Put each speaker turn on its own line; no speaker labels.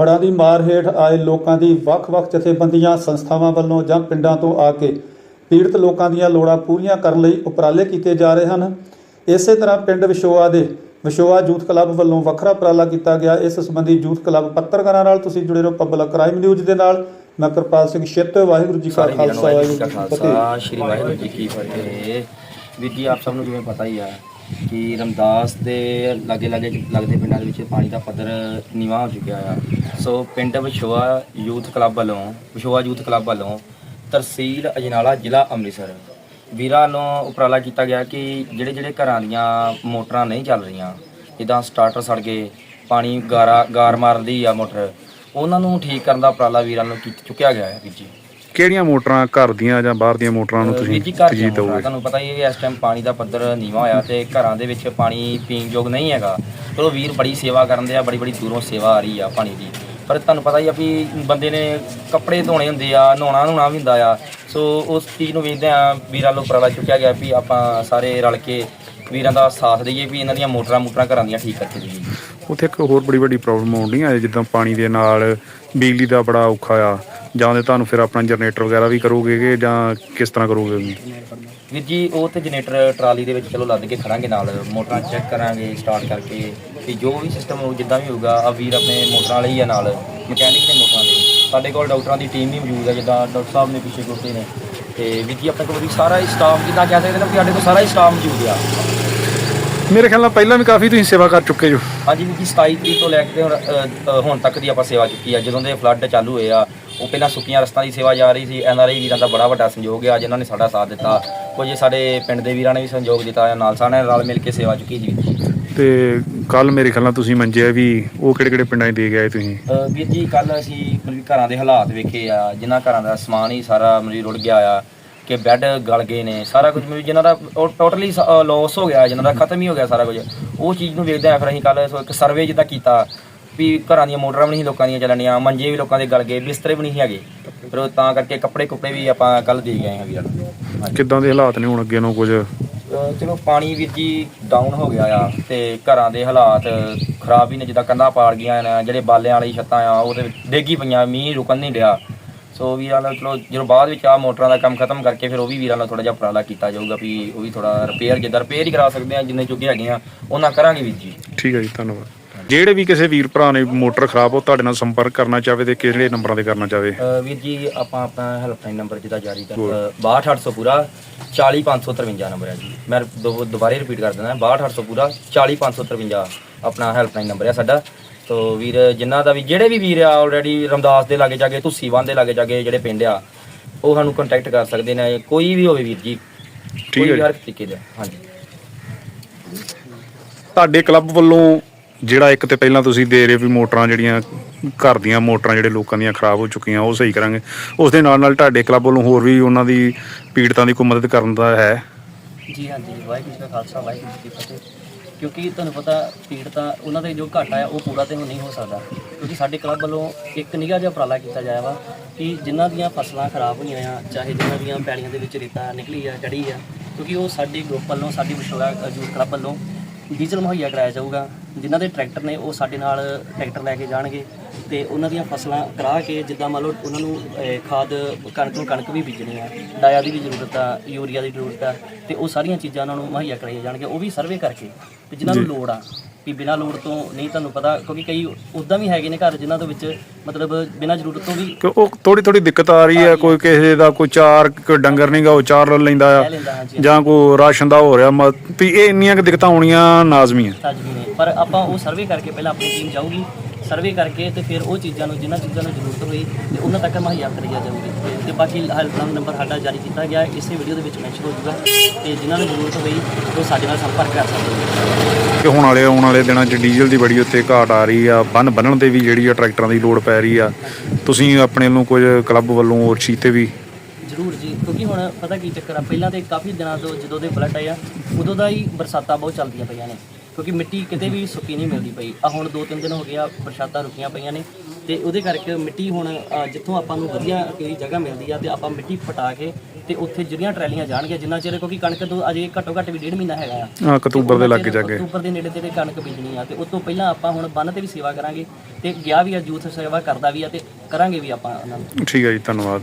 ਹੜ੍ਹਾਂ ਦੀ ਮਾਰ ਹੇਠ ਆਏ ਲੋਕਾਂ ਦੀ ਵੱਖ-ਵੱਖ ਜਥੇਬੰਦੀਆਂ ਸੰਸਥਾਵਾਂ ਵੱਲੋਂ ਜਾਂ ਪਿੰਡਾਂ ਤੋਂ ਆ ਕੇ ਪੀੜਤ ਲੋਕਾਂ ਦੀਆਂ ਲੋੜਾਂ ਪੂਰੀਆਂ ਕਰਨ ਲਈ ਉਪਰਾਲੇ ਕੀਤੇ ਜਾ ਰਹੇ ਹਨ। ਇਸੇ ਤਰ੍ਹਾਂ ਪਿੰਡ ਵਿਸ਼ੋਆ ਦੇ ਵਿਸ਼ੋਆ ਯੂਥ ਕਲੱਬ ਵੱਲੋਂ ਵੱਖਰਾ ਉਪਰਾਲਾ ਕੀਤਾ ਗਿਆ। ਇਸ ਸੰਬੰਧੀ ਯੂਥ ਕਲੱਬ ਪੱਤਰਕਾਰਾਂ ਨਾਲ ਤੁਸੀਂ ਜੁੜੇ ਰਹੋ ਪਬਲਿਕ ਕ੍ਰਾਈਮ ਨਿਊਜ਼ ਦੇ ਨਾਲ। ਮੈਂ ਕਿਰਪਾਲ ਸਿੰਘ ਛਿੱਤ ਵਾਹਿਗੁਰੂ ਜੀ ਕਾ ਖਾਲਸਾ
ਵਾਹਿਗੁਰੂ ਜੀ ਕਾ
ਫਤਿਹ।
ਸ਼੍ਰੀ ਵਾਹਿਗੁਰੂ ਜੀ ਕੀ ਫਤਿਹ। ਵੀਰ ਜੀ ਆਪ ਸਭ ਨੂੰ ਜਿਵੇਂ ਪਤਾ ਹੀ ਆ ਕਿ ਰਮਦਾਸ ਦੇ ਲਾਗੇ ਲਾਗੇ ਲੱਗਦੇ ਪਿੰਡਾਂ ਦੇ ਵਿੱਚ ਪਾਣੀ ਦਾ ਪੱਧਰ ਨੀਵਾਂ ਹੋ ਚੁੱਕਿਆ ਆ। ਸੋ ਪਿੰਡ ਵਿਛੋਆ ਯੂਥ ਕਲੱਬ ਵੱਲੋਂ, ਵਿਛੋਆ ਯੂਥ ਕਲੱਬ ਵੱਲੋਂ ਤਹਿਸੀਲ ਅਜਨਾਲਾ ਜ਼ਿਲ੍ਹਾ ਅੰਮ੍ਰਿਤਸਰ। ਵੀਰਾਂ ਨੂੰ ਉਪਰਾਲਾ ਕੀਤਾ ਗਿਆ ਕਿ ਜਿਹੜੇ ਜਿਹੜੇ ਘਰਾਂ ਦੀਆਂ ਮੋਟਰਾਂ ਨਹੀਂ ਚੱਲ ਰਹੀਆਂ, ਜਿੱਦਾਂ ਸਟਾਰਟਰ ਸੜ ਗਏ, ਪਾਣੀ ਗਾਰਾ ਗਾਰ ਮਾਰਦੀ ਆ ਮੋਟਰ, ਉਹਨਾਂ ਨੂੰ ਠੀਕ ਕਰਨ ਦਾ ਉਪਰਾਲਾ ਵੀਰਾਂ ਨੂੰ ਕੀਤਾ ਚੁੱਕਿਆ ਗਿਆ ਹੈ ਵੀਰ ਜੀ।
ਕਿਹੜੀਆਂ ਮੋਟਰਾਂ ਘਰ ਦੀਆਂ ਜਾਂ ਬਾਹਰ ਦੀਆਂ ਮੋਟਰਾਂ ਨੂੰ ਤੁਸੀਂ
ਜੀ ਘਰ ਦੀਆਂ
ਤਜੀਦ
ਮੋਟਰਾਂ,
ਦਿਓਗੇ?
ਤੁਹਾਨੂੰ ਪਤਾ ਹੀ ਹੈ ਕਿ ਇਸ ਟਾਈਮ ਪਾਣੀ ਦਾ ਪੱਧਰ ਨੀਵਾਂ ਹੋਇਆ ਤੇ ਘਰਾਂ ਦੇ ਵਿੱਚ ਪਾਣੀ ਪੀਣ ਯੋਗ ਨਹੀਂ ਹੈਗਾ। ਚਲੋ ਵੀਰ ਬੜੀ ਸੇਵਾ ਕਰਨ ਦੇ ਆ ਬੜੀ ਬੜੀ ਦੂਰੋਂ ਸੇਵਾ ਆ ਰਹੀ ਆ ਪਾਣੀ ਦੀ। ਪਰ ਤੁਹਾਨੂੰ ਪਤਾ ਹੀ ਆ ਵੀ ਬੰਦੇ ਨੇ ਕੱਪੜੇ ਧੋਣੇ ਹੁੰਦੇ ਆ ਨਹਾਉਣਾ ਨਹਾਉਣਾ ਵੀ ਹੁੰਦਾ ਆ। ਸੋ ਉਸ ਚੀਜ਼ ਨੂੰ ਵੇਖਦੇ ਆ ਵੀਰਾਂ ਨੂੰ ਉਪਰਾਲਾ ਚੁੱਕਿਆ ਗਿਆ ਵੀ ਆਪਾਂ ਸਾਰੇ ਰਲ ਕੇ ਵੀਰਾਂ ਦਾ ਸਾਥ ਦਈਏ ਵੀ ਇਹਨਾਂ ਦੀਆਂ ਮੋਟਰਾਂ ਮੋਟਰਾਂ ਘਰਾਂ ਦੀਆਂ ਠੀਕ ਕਰਕੇ ਦਈਏ
ਉੱਥੇ ਇੱਕ ਹੋਰ ਬੜੀ ਵੱਡੀ ਪ੍ਰੋਬਲਮ ਆਉਂਦੀ ਆ, ਜਿੱਦਾਂ ਪਾਣੀ ਦੇ ਨਾਲ ਬਿਜਲੀ ਦਾ ਬੜਾ ਔਖਾ ਆ। ਜਾਂ ਤੇ ਤੁਹਾਨੂੰ ਫਿਰ ਆਪਣਾ ਜਨਰੇਟਰ ਵਗੈਰਾ ਵੀ ਕਰੋਗੇ ਕਿ ਜਾਂ ਕਿਸ ਤਰ੍ਹਾਂ ਕਰੋਗੇ
ਵੀਰ ਜੀ, ਉਹ ਤੇ ਜਨਰੇਟਰ ਟਰਾਲੀ ਦੇ ਵਿੱਚ ਚਲੋ ਲੱਦ ਕੇ ਖੜਾਂਗੇ ਨਾਲ, ਮੋਟਰਾਂ ਚੈੱਕ ਕਰਾਂਗੇ ਸਟਾਰਟ ਕਰਕੇ ਕਿ ਜੋ ਵੀ ਸਿਸਟਮ ਹੋਊ, ਜਿੱਦਾਂ ਵੀ ਹੋਊਗਾ ਆ ਵੀਰ ਆਪਣੇ ਮੋਟਰਾਂ ਵਾਲੇ ਹੀ ਆ ਨਾਲ ਮਕੈਨਿਕ ਦੇ ਮੋਟਰਾਂ ਦੇ। ਸਾਡੇ ਕੋਲ ਡਾਕਟਰਾਂ ਦੀ ਟੀਮ ਵੀ ਮੌਜੂਦ ਹੈ ਜਿੱਦਾਂ ਡਾਕਟਰ ਸਾਹਿਬ ਨੇ ਪਿੱਛੇ ਖਲੋਤੇ ਨੇ। ਤੇ ਵੀਰ ਜੀ, ਆਪਣੇ ਕੋਲ ਵੀ ਸਾਰਾ ਹੀ ਸਟਾਫ ਜਿੱਦਾਂ ਕਹਿ ਸਕਦੇ ਨੇ ਕਿ ਸਾਡੇ ਕੋਲ ਸਾਰਾ ਹੀ ਸਟਾਫ ਮੌਜੂਦ ਆ।
ਮੇਰੇ ਖਿਆਲ ਨਾਲ ਪਹਿਲਾਂ ਵੀ ਕਾਫੀ ਤੁਸੀਂ ਸੇਵਾ ਕਰ ਚੁੱਕੇ ਜੋ।
ਹਾਂਜੀ ਜੀ 27 ਤਰੀਕ ਤੋਂ ਲੈ ਕੇ ਹੁਣ, ਅ, ਅ, ਹੁਣ ਤੱਕ ਦੀ ਆਪਾਂ ਸੇਵਾ ਕੀਤੀ ਆ। ਜਦੋਂ ਦੇ ਫਲੱਡ ਚਾਲੂ ਹੋਏ ਆ ਉਹ ਪਹਿਲਾਂ ਸੁੱਕੀਆਂ ਰਸਤਾਂ ਦੀ ਸੇਵਾ ਜਾ ਰਹੀ ਸੀ। ਐਨ ਆਰ ਆਈ ਵੀਰਾਂ ਦਾ ਬੜਾ ਵੱਡਾ ਸੰਯੋਗ ਹੈ ਜਿਨ੍ਹਾਂ ਨੇ ਸਾਡਾ ਸਾਥ ਦਿੱਤਾ। ਕੁਝ ਸਾਡੇ ਪਿੰਡ ਦੇ ਵੀਰਾਂ ਨੇ ਵੀ ਸੰਯੋਗ ਦਿੱਤਾ ਆ ਨਾਲ ਸਾਰਿਆਂ ਨੇ ਰਲ ਮਿਲ ਕੇ ਸੇਵਾ ਚੁੱਕੀ ਜੀ
ਤੇ ਕੱਲ ਮੇਰੇ ਖਿਆਲ ਨਾਲ ਤੁਸੀਂ ਮੰਜਿਆ ਵੀ ਉਹ ਕਿਹੜੇ ਕਿਹੜੇ ਪਿੰਡਾਂ 'ਚ ਦੇ ਗਏ ਤੁਸੀਂ?
ਅ, ਵੀਰ ਜੀ ਕੱਲ ਅਸੀਂ ਮਤਲਬ ਕਿ ਘਰਾਂ ਦੇ ਹਾਲਾਤ ਵੇਖੇ ਆ ਜਿਨ੍ਹਾਂ ਘਰਾਂ ਦਾ ਸਮਾਨ ਹੀ ਸਾਰਾ ਮਤਲਬ ਕਿ ਰੁੜ ਗਿਆ ਆ। ਕਿ ਬੈੱਡ ਗਲ ਗਏ ਨੇ ਸਾਰਾ ਕੁਝ ਮਤਲਬ ਜਿਨ੍ਹਾਂ ਦਾ ਟੋਟਲੀ ਲਾਸ ਹੋ ਗਿਆ ਜਿਨ੍ਹਾਂ ਦਾ ਖਤਮ ਹੀ ਹੋ ਗਿਆ ਸਾਰਾ ਕੁਝ। ਉਹ ਚੀਜ਼ ਨੂੰ ਵੇਖਦੇ ਆ ਫਿਰ ਅਸੀਂ ਕੱਲ ਇੱਕ ਸਰਵੇ ਜਿੱਦਾਂ ਕੀਤਾ ਵੀ ਘਰਾਂ ਦੀਆਂ ਮੋਟਰਾਂ ਵੀ ਨਹੀਂ ਲੋਕਾਂ ਦੀਆਂ ਚੱਲਣੀਆਂ ਮੰਜੇ ਵੀ ਲੋਕਾਂ ਦੇ ਗਲ ਗਏ ਬਿਸਤਰੇ ਵੀ ਨਹੀਂ ਹੈਗੇ। ਫਿਰ ਉਹ ਤਾਂ ਕਰਕੇ ਕੱਪੜੇ ਕੁੱਪੜੇ ਵੀ ਆਪਾਂ ਕੱਲ ਦੇ ਗਏ ਹਾਂ ਵੀਰਾਂ
ਕਿੱਦਾਂ ਦੇ ਹਾਲਾਤ ਨੇ ਹੁਣ ਅੱਗੇ ਨੂੰ ਕੁਝ?
ਚਲੋ ਪਾਣੀ ਵੀਰ ਜੀ ਡਾਊਨ ਹੋ ਗਿਆ ਆ ਤੇ ਘਰਾਂ ਦੇ ਹਾਲਾਤ ਖਰਾਬ ਹੀ ਨੇ ਜਿੱਦਾਂ ਕੰਧਾਂ ਪਾੜ ਗਈਆਂ ਨੇ ਜਿਹੜੇ ਬਾਲਿਆਂ ਵਾਲੀ ਛੱਤਾਂ ਆ ਉਹਦੇ ਵਿੱਚ ਡੇਗੀ ਪਈਆਂ ਮੀਂਹ ਰੁਕਣ ਨਹੀਂ ਡਿਆ। ਸੋ ਵੀਰਾਂ ਨਾਲ ਚਲੋ ਜਦੋਂ ਬਾਅਦ ਵਿੱਚ ਆ ਮੋਟਰਾਂ ਦਾ ਕੰਮ ਖਤਮ ਕਰਕੇ ਫਿਰ ਉਹ ਵੀ ਵੀਰਾਂ ਨਾਲ ਥੋੜਾ ਜਿਹਾ ਉਪਰਾਲਾ ਕੀਤਾ ਜਾਊਗਾ ਵੀ ਉਹ ਵੀ ਥੋੜਾ ਰਿਪੇਅਰ ਜਿੱਦਾਂ ਰਿਪੇਅਰ ਹੀ ਕਰਾ ਸਕਦੇ ਆ ਜਿੰਨੇ ਚੁੱਕੇ ਹੈਗੇ ਆ ਉਹਨਾਂ ਕਰਾਂਗੇ ਵੀਰ ਜੀ।
ਠੀਕ ਹੈ ਜੀ ਧੰਨਵਾਦ। ਜਿਹੜੇ ਵੀ ਕਿਸੇ ਵੀਰ ਭਰਾ ਨੇ ਮੋਟਰ ਖਰਾਬ ਹੋ ਤੁਹਾਡੇ ਨਾਲ ਸੰਪਰਕ ਕਰਨਾ ਚਾਹਵੇ ਤੇ ਕਿਹੜੇ ਨੰਬਰਾਂ ਤੇ ਕਰਨਾ ਚਾਹਵੇ
ਵੀਰ ਜੀ ਆਪਾਂ ਆਪਣਾ ਹੈਲਪਲਾਈਨ ਨੰਬਰ ਜਿਹਦਾ ਜਾਰੀ ਕਰ 62800 ਪੂਰਾ 40553 ਨੰਬਰ ਹੈ ਜੀ। ਮੈਂ ਦੁ- ਦੁਬਾਰੇ ਰਿਪੀਟ ਕਰ ਦਿੰਦਾ 62800 ਪੂਰਾ 40553 ਆਪਣਾ ਹੈਲਪਲਾਈਨ ਨੰਬਰ ਹੈ ਸਾਡਾ। ਤੋ ਵੀਰ ਜਿਨ੍ਹਾਂ ਦਾ ਵੀ ਜਿਹੜੇ ਵੀ ਵੀਰ ਆ ਆਲਰੇਡੀ ਰਮਦਾਸ ਦੇ ਲਾਗੇ ਜਾਗੇ ਤੁਸੀ ਦੇ ਲਾਗੇ ਜਾਗੇ ਜਿਹੜੇ ਪਿੰਡ ਆ ਉਹ ਸਾਨੂੰ ਕੰਟੈਕਟ ਕਰ ਸਕਦੇ ਨੇ। ਕੋਈ ਵੀ ਹੋਵੇ ਵੀਰ ਜੀ ਕੋਈ
ਹੈ
ਵੀ
ਜੀ।
ਹਰ ਤਰੀਕੇ ਦਾ ਹਾਂਜੀ।
ਤੁਹਾਡੇ ਕਲੱਬ ਵੱਲੋਂ ਜਿਹੜਾ ਇੱਕ ਤੇ ਪਹਿਲਾਂ ਤੁਸੀਂ ਦੇ ਰਹੇ ਵੀ ਮੋਟਰਾਂ ਜਿਹੜੀਆਂ ਘਰ ਦੀਆਂ ਮੋਟਰਾਂ ਜਿਹੜੇ ਲੋਕਾਂ ਦੀਆਂ ਖਰਾਬ ਹੋ ਚੁੱਕੀਆਂ ਉਹ ਸਹੀ ਕਰਾਂਗੇ। ਉਸ ਦੇ ਨਾਲ ਨਾਲ ਤੁਹਾਡੇ ਕਲੱਬ ਵੱਲੋਂ ਹੋਰ ਵੀ ਉਹਨਾਂ ਦੀ ਪੀੜਤਾਂ ਦੀ ਕੋਈ ਮਦਦ ਕਰਨ ਦਾ ਹੈ?
ਜੀ ਹਾਂਜੀ ਵਾਹਿਗੁਰੂ ਜੀ ਕਾ ਖਾਲਸਾ ਵਾਹਿਗੁਰੂ ਜੀ ਕੀ ਫਤਿਹ। ਕਿਉਂਕਿ ਤੁਹਾਨੂੰ ਪਤਾ ਪੀੜ ਤਾਂ ਉਹਨਾਂ ਦੇ ਜੋ ਘਾਟਾ ਹੈ ਉਹ ਪੂਰਾ ਤੇ ਹੁਣ ਨਹੀਂ ਹੋ ਸਕਦਾ। ਕਿਉਂਕਿ ਸਾਡੇ ਕਲੱਬ ਵੱਲੋਂ ਇੱਕ ਨਿਗਾਹ ਜਿਹਾ ਉਪਰਾਲਾ ਕੀਤਾ ਜਾਇਆ ਵਾ ਕਿ ਜਿਨ੍ਹਾਂ ਦੀਆਂ ਫਸਲਾਂ ਖਰਾਬ ਹੋਈਆਂ ਆ, ਚਾਹੇ ਜਿਨ੍ਹਾਂ ਦੀਆਂ ਪੈੜੀਆਂ ਦੇ ਵਿੱਚ ਰੇਤਾ ਨਿਕਲੀ ਆ ਚੜੀ ਆ, ਕਿਉਂਕਿ ਉਹ ਸਾਡੇ ਗਰੁੱਪ ਵੱਲੋਂ, ਸਾਡੀ ਵਿਸ਼ਵਾ ਯੂਥ ਕਲੱਬ ਵੱਲੋਂ ਡੀਜ਼ਲ ਮੁਹੱਈਆ ਕਰਾਇਆ ਜਾਊਗਾ। ਜਿਨ੍ਹਾਂ ਦੇ ਟਰੈਕਟਰ ਨੇ ਉਹ ਸਾਡੇ ਨਾਲ ਟਰੈਕਟਰ ਲੈ ਕੇ ਜਾਣਗੇ ਤੇ ਉਹਨਾਂ ਦੀਆਂ ਫਸਲਾਂ ਕਰਾ ਕੇ ਜਿੱਦਾਂ ਮੰਨ ਲਓ ਉਹਨਾਂ ਨੂੰ ਅਹ, ਖਾਦ ਕਣਕ ਨੂੰ ਕਣਕ ਵੀ ਬੀਜਣੀ ਆ ਡਾਇਆ ਦੀ ਵੀ ਜ਼ਰੂਰਤ ਆ ਯੂਰੀਆ ਦੀ ਜ਼ਰੂਰਤ ਆ ਤੇ ਉਹ ਸਾਰੀਆਂ ਚੀਜ਼ਾਂ ਉਹਨਾਂ ਨੂੰ ਮੁਹੱਈਆ ਕਰਾਈਆਂ ਜਾਣਗੀਆਂ ਉਹ ਵੀ ਸਰਵੇ ਕਰਕੇ ਤੇ ਜਿਨ੍ਹਾਂ ਨੂੰ ਲੋੜ ਆ। ਵੀ ਬਿਨਾਂ ਲੋੜ ਤੋਂ ਨਹੀਂ ਤੁਹਾਨੂੰ ਪਤਾ ਕਿਉਂਕਿ ਕਈ ਉਦਾਂ ਵੀ ਹੈਗੇ ਨੇ ਘਰ ਜਿਨ੍ਹਾਂ ਦੇ ਵਿੱਚ ਮਤਲਬ ਬਿਨਾਂ ਜ਼ਰੂਰਤ ਤੋਂ ਵੀ
ਕਿ ਉਹ ਥੋੜੀ ਥੋੜੀ ਦਿੱਕਤ ਆ ਰਹੀ ਹੈ ਕੋਈ ਕਿਸੇ ਦਾ ਕੋਈ ਚਾਰ ਕੋਈ ਡੰਗਰ ਨਹੀਂਗਾ ਉਹ ਚਾਰ ਲੈ ਲੈਂਦਾ
ਲੈ
ਆ
ਲੈਂਦਾ ਹਾਂਜੀ
ਜਾਂ ਕੋਈ ਰਾਸ਼ਨ ਦਾ ਹੋ ਰਿਹਾ ਮ- ਵੀ ਇਹ ਇੰਨੀਆਂ ਕੁ ਦਿੱਕਤਾਂ ਆਉਣੀਆਂ ਲਾਜ਼ਮੀ ਆ
ਨੇ। ਪਰ ਆਪਾਂ ਉਹ ਸਰਵੇ ਕਰਕੇ ਪਹਿਲਾਂ ਆਪਣੀ ਟੀਮ ਜਾਊਗੀ। ਸਰਵੇ ਕਰਕੇ ਤੇ ਫਿਰ ਉਹ ਚੀਜ਼ਾਂ ਨੂੰ ਜਿਨ੍ਹਾਂ ਚੀਜ਼ਾਂ ਨੂੰ ਜ਼ਰੂਰਤ ਹੋਈ ਤੇ ਉਹਨਾਂ ਤੱਕ ਮੁਹੱਈਆ ਕਰਾਈਆ ਜਾਊਗੀ। ਤੇ- ਬਾਕੀ ਹੈਲਪਲਾਈਨ ਨੰਬਰ ਸਾਡਾ ਜਾਰੀ ਕੀਤਾ ਗਿਆ। ਹੈ, ਇਸੇ ਵੀਡੀਓ ਦੇ ਵਿੱਚ ਮੈਂਸ਼ਨ ਹੋ ਜਾਊਗਾ ਤੇ ਜਿਨ੍ਹਾਂ ਨੂੰ ਜ਼ਰੂਰਤ ਹੋਈ ਉਹ ਸਾਡੇ ਨਾਲ ਸੰਪਰਕ ਕਰ ਸਕਦੇ ਨੇ।
ਕਿ ਹੁਣ ਵਾਲੇ ਆਉਣ ਵਾਲੇ ਦਿਨਾਂ 'ਚ ਡੀਜ਼ਲ ਦੀ ਬੜੀ ਉੱਤੇ ਘਾਟ ਆ ਰਹੀ ਆ। ਬੰਨ ਬੰਨਣ ਤੇ ਵੀ ਜਿਹੜੀ ਆ ਟਰੈਕਟਰਾਂ ਦੀ ਲੋੜ ਪੈ ਰਹੀ ਆ। ਤੁਸੀਂ ਆਪਣੇ ਨੂੰ ਕੁਝ ਕਲੱਬ ਵੱਲੋਂ ਉਹ ਚੀਜ਼ ਤੇ ਵੀ?
ਜ਼ਰੂਰ ਜੀ ਕਿਉਂਕਿ ਹੁਣ ਪਤਾ ਕੀ ਚੱਕਰ ਆ ਪਹਿਲਾਂ ਤੇ ਕਾਫੀ ਦਿਨਾਂ ਤੋਂ ਜਦੋਂ ਦੇ ਫਲੱਡ ਆਏ ਆ ਉਦੋਂ ਦਾ ਹੀ ਬਰਸਾਤਾਂ ਬਹੁਤ ਚੱਲਦੀਆਂ ਪਈਆਂ ਨੇ। ਕਿਉਂਕਿ ਮਿੱਟੀ ਕਿਤੇ ਵੀ ਸੁੱਕੀ ਨਹੀਂ ਮਿਲਦੀ ਪਈ। ਆ ਹੁਣ ਦੋ ਤਿੰਨ ਦਿਨ ਹੋ ਗਿਆ ਬਰਸਾਤਾਂ ਰੁਕੀਆਂ ਪਈਆਂ ਨੇ ਤੇ ਉਹਦੇ ਕਰਕੇ ਮਿੱਟੀ ਹੁਣ ਅ, ਜਿੱਥੋਂ ਆਪਾਂ ਨੂੰ ਵਧੀਆ ਕੋਈ ਜਗ੍ਹਾ ਮਿਲਦੀ ਆ ਤੇ ਆਪਾਂ ਮਿੱਟੀ ਪਟਾ ਕੇ ਤੇ ਉੱਥੇ ਜਿਹੜੀਆਂ ਟਰੈਲੀਆਂ ਜਾਣਗੀਆਂ ਜਿੰਨਾ ਚਿਰ ਕਿਉਂਕਿ ਕਣਕ ਤੋਂ ਅਜੇ ਘੱਟੋ ਘੱਟ ਵੀ ਡੇਢ ਮਹੀਨਾ ਹੈਗਾ ਆ।
ਹਾਂ ਅਕਤੂਬਰ ਦੇ ਲਾਗੇ ਜਾ ਕੇ
ਅਕਤੂਬਰ ਦੇ ਨੇੜੇ ਤੇੜੇ ਕਣਕ ਬੀਜਣੀ ਆ ਤੇ ਉਸ ਤੋਂ ਪਹਿਲਾਂ ਆਪਾਂ ਹੁਣ ਬੰਨ ਤੇ ਵੀ ਸੇਵਾ ਕਰਾਂਗੇ ਤੇ ਗਿਆ ਵੀ ਆ ਯੂਥ ਸੇਵਾ ਕਰਦਾ ਵੀ ਆ ਤੇ ਕਰਾਂਗੇ ਵੀ ਆਪਾਂ ਉਹਨਾਂ ਨੂੰ।
ਠੀਕ ਹੈ ਜੀ ਧੰਨਵਾਦ।